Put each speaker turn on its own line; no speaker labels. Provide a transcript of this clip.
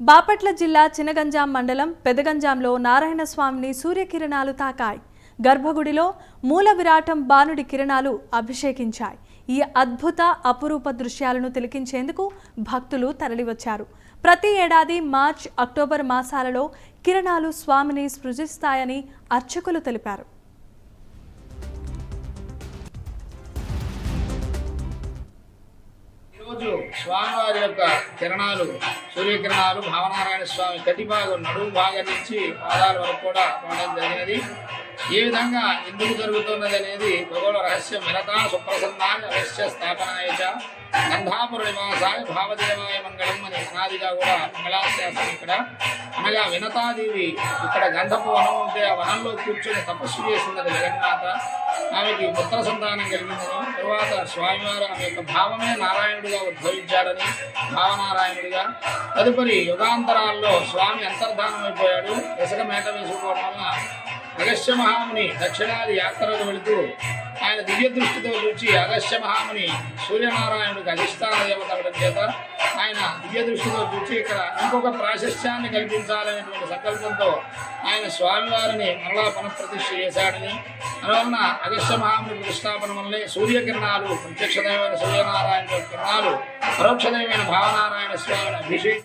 బాపట్ల జిల్లా చినగంజాం మండలం పెదగంజాంలో నారాయణ స్వామిని సూర్యకిరణాలు తాకాయి. గర్భగుడిలో మూల విరాటం బాణుడి కిరణాలు అభిషేకించాయి. ఈ అద్భుత అపురూప దృశ్యాలను తిలకించేందుకు భక్తులు తరలివచ్చారు. ప్రతి ఏడాది మార్చ్ అక్టోబర్ మాసాలలో కిరణాలు స్వామిని సృజిస్తాయని అర్చకులు తెలిపారు.
స్వామివారి యొక్క కిరణాలు సూర్యకిరణాలు భావనారాయణ స్వామి కటి భాగం నడుము భాగం నుంచి పాదాల వరకు కూడా రావడం జరిగినది. ఏ విధంగా ఎందుకు జరుగుతున్నది అనేది ఖగోళ రహస్యం వినతా సుప్రసన్నాయ రహస్య స్థాపనాయ గంధాపుర నివాసాయ భావదేవాయ మంగళం అని అనాదిగా కూడా మంగళాశాసనం ఇక్కడ. అనగా వినతాదేవి ఇక్కడ గంధపు వనం ఉంటే ఆ వనంలో కూర్చొని తపస్సు చేస్తున్నది జగన్మాత ఆమెకి పుత్ర సంతానం కలిగిందని తరువాత స్వామివారు ఆమె యొక్క భావమే నారాయణుడిగా ఉద్భవించాడని భావనారాయణుడిగా తదుపరి యుగాంతరాల్లో స్వామి అంతర్ధానం అయిపోయాడు. ఇసుక మేట వేసుకోవడం వల్ల అగస్య మహాముని దక్షిణాది యాత్రలు వెళుతూ ఆయన దివ్య దృష్టితో చూచి అగస్య మహాముని సూర్యనారాయణుడికి అధిష్టాన దేవత అవడం చేత ఆయన దివ్య దృష్టిలో చూచి ఇక్కడ ఇంకొక ప్రాశస్త్యాన్ని కల్పించాలనేటువంటి సంకల్పంతో ఆయన స్వామివారిని మరలా పునఃప్రతిష్ఠ చేశాడని అందువలన అగస్త్య మహాముని ప్రతిష్టాపన వల్లే సూర్యకిరణాలు ప్రత్యక్షదైవమైన సూర్యనారాయణ కిరణాలు పరోక్షదైవమైన భావనారాయణ స్వామిని అభిషేక్